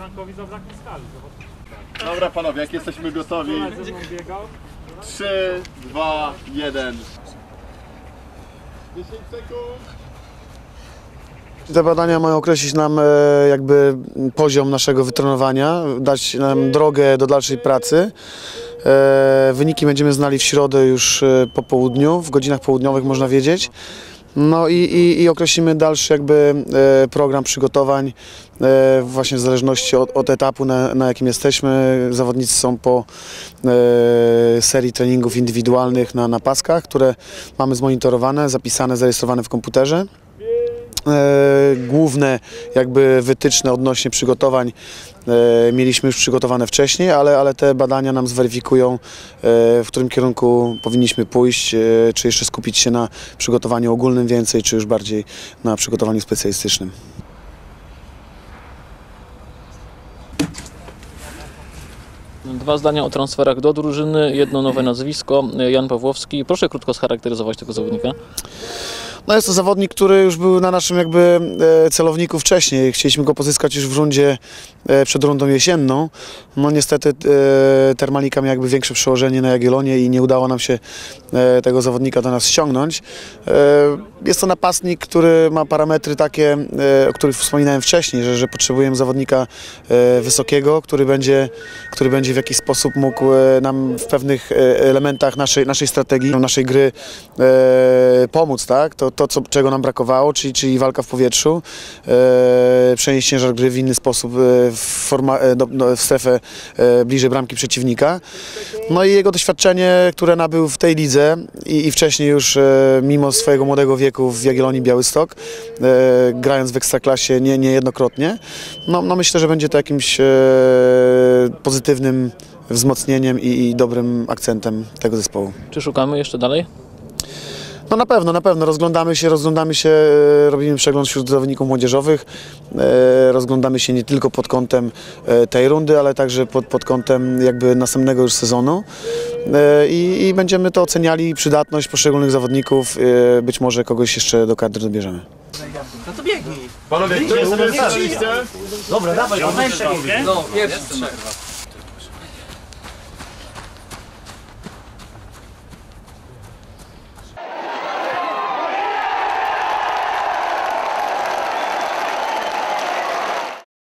Frankowi zabraknie skali. Zobacz, Dobra panowie, jak jesteśmy gotowi? kolega ze mną biegał. 3, 2, 1. 10 sekund. Te badania mają określić nam e, jakby poziom naszego wytrenowania, dać nam drogę do dalszej pracy. E, Wyniki będziemy znali w środę już e, po południu, w godzinach południowych można wiedzieć. No i, i, i określimy dalszy jakby e, program przygotowań e, właśnie w zależności od, od etapu na, na jakim jesteśmy. Zawodnicy są po e, serii treningów indywidualnych na, na paskach, które mamy zmonitorowane, zapisane, zarejestrowane w komputerze. E, główne jakby wytyczne odnośnie przygotowań e, mieliśmy już przygotowane wcześniej, ale, ale te badania nam zweryfikują, e, w którym kierunku powinniśmy pójść, czy jeszcze skupić się na przygotowaniu ogólnym więcej, czy już bardziej na przygotowaniu specjalistycznym. Dwa zdania o transferach do drużyny, jedno nowe nazwisko, Jan Pawłowski. Proszę krótko scharakteryzować tego zawodnika. No jest to zawodnik, który już był na naszym jakby e, celowniku wcześniej. Chcieliśmy go pozyskać już w rundzie e, przed rundą jesienną. No niestety e, Termalika miała jakby większe przełożenie na Jagiellonie i nie udało nam się tego zawodnika do nas ściągnąć. Jest to napastnik, który ma parametry takie, o których wspominałem wcześniej, że, że potrzebujemy zawodnika wysokiego, który będzie, który będzie w jakiś sposób mógł nam w pewnych elementach naszej, naszej strategii, naszej gry pomóc, tak? To, to co, czego nam brakowało, czyli, czyli walka w powietrzu, e, przenieść ciężar gry w inny sposób e, w, forma, e, do, do, w strefę e, bliżej bramki przeciwnika. No i jego doświadczenie, które nabył w tej lidze i, i wcześniej już mimo swojego młodego wieku w Jagiellonii Białystok, grając w Ekstraklasie nie, niejednokrotnie, no, no myślę, że będzie to jakimś pozytywnym wzmocnieniem i, i dobrym akcentem tego zespołu. Czy szukamy jeszcze dalej? No na pewno, na pewno. Rozglądamy się, rozglądamy się, e, robimy przegląd wśród zawodników młodzieżowych. E, Rozglądamy się nie tylko pod kątem e, tej rundy, ale także pod, pod kątem jakby następnego już sezonu. E, I, I będziemy to oceniali, przydatność poszczególnych zawodników. e, Być może kogoś jeszcze do kadry dobierzemy. Panowie, kto jest? Dobra, dawaj, Ja to weź? No, pierwszy.